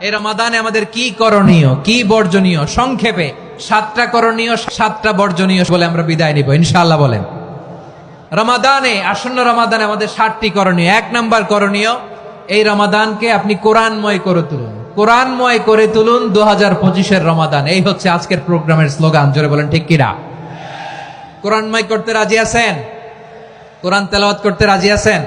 এই রমাদানে আমাদের কি করণীয়, কি বর্জনীয়? সংক্ষেপে, সাতটা করণীয়, সাতটা বর্জনীয় বলে আমরা বিদায় নিব ইনশাল্লাহ বলেন। রমাদানে, আসন্ন রমাদানে আমাদের সাতটি করণীয়। এক নাম্বার করণীয়, এই রমাদানকে আপনি কোরআনময় করে তুলুন। কোরআনময় করে তুলুন দু হাজার পঁচিশের রমাদান। এই হচ্ছে আজকের প্রোগ্রামের স্লোগান, জোরে বলেন, ঠিক কিরা কোরআনময় করতে রাজি আছেন? কোরআন তেলাওয়াত করতে রাজি আছেন?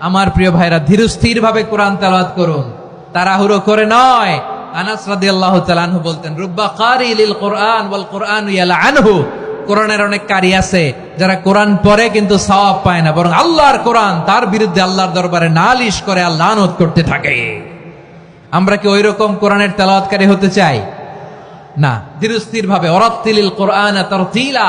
আমার প্রিয় ভাইরা ধীরস্থির ভাবে কোরআন তেলাওয়াত করুন। তাড়াহুড়ো করে নয়। আনাস রাদিয়াল্লাহু তাআলা বলতেন, রুব্বা কারি লিল কোরআন ওয়াল কোরআন ইয়ালা আনহু। কোরআনের অনেক কারি আছে, যারা কোরআন পড়ে কিন্তু সওয়াব পায় না, বরং আল্লাহর কোরআন, তার বিরুদ্ধে আল্লাহর দরবারে নালিশ করে আল্লাহ লানত করতে থাকে। আমরা কি ওইরকম কোরআনের তেলাওয়াতকারী হতে চাই? না ধীরস্থির ভাবে অরাত্তিলিল কোরআন তার তিলা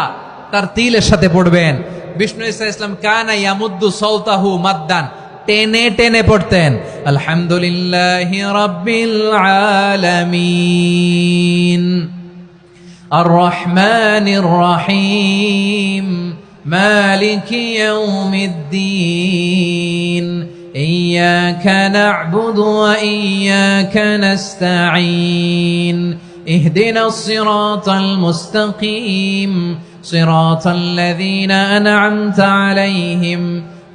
তার তিলের সাথে পড়বেন। বিষ্ণু ইসা ইসলাম, কানা ইয়ামুদ্দু সৌতাহু মাদ্দান। টেনে টেনে পড়তেন আলহামদুলিল্লাহ রাব্বিল আলামিন الرحمن الرحيم مالك يوم الدين إياك نعبد وإياك نستعين اهدنا الصراط المستقيم صراط الذين أنعمت عليهم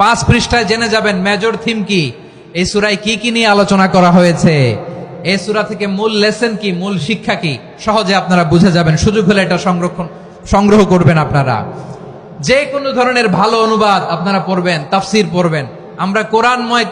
পাঁচ পৃষ্ঠায় জেনে যাবেন মেজর থিম কি। এই সুরায় কি কি নিয়ে আলোচনা করা হয়েছে? এই সুরা থেকে মূল লেসন কি, মূল শিক্ষা কি? সহজে আপনারা বুঝে যাবেন। সুযোগ হলে এটা সংরক্ষণ, সংগ্রহ করবেন আপনারা। যে কোনো ধরনের ভালো অনুবাদ আপনারা পড়বেন, তাফসির পড়বেন। আমরা কোরআনময়